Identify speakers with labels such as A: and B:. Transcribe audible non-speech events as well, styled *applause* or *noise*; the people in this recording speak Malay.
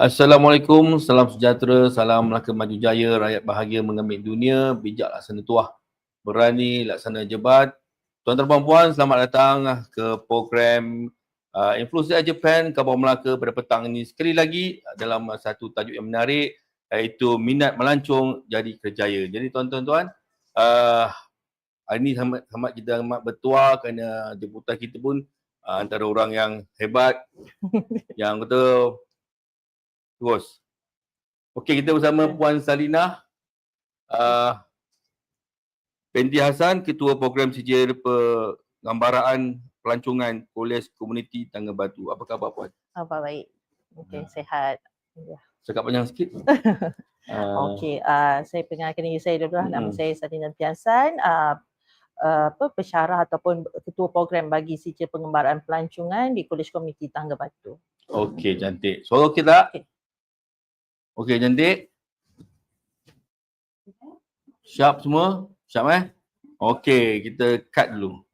A: Assalamualaikum, salam sejahtera, salam Melaka Maju Jaya, rakyat bahagia mengambil dunia, bijak laksana tuah, berani laksana jebat. Tuan-tuan dan puan, selamat datang ke program uh, Influencer Japan Khabar Melaka pada petang ini. Sekali lagi dalam satu tajuk yang menarik iaitu minat melancong jadi kerjaya. Jadi tuan-tuan, uh, hari ini sangat, sangat kita amat bertuah kerana jemputan kita pun uh, antara orang yang hebat, *laughs* yang betul Terus. Okey, kita bersama Puan Salina. Uh, Pendi Hassan, Ketua Program CJ Penggambaraan Pelancongan Kolej Komuniti Tangga Batu. Apa khabar Puan?
B: Apa baik. Okey,
A: Hmm.
B: sehat. Ya.
A: Cakap panjang sikit. *laughs* Uh,
B: Okey, uh, saya perkenalkan diri saya dulu lah. Nama
A: Mm-mm.
B: saya Salina Tiasan. Uh, uh, apa pensyarah ataupun ketua program bagi sijil pengembaraan pelancongan di Kolej Komuniti Tangga Batu.
A: Okey, cantik. Suara okey tak?
B: Okey.
A: Okey, cantik. Sharp semua? Sharp eh? Okey, kita cut dulu.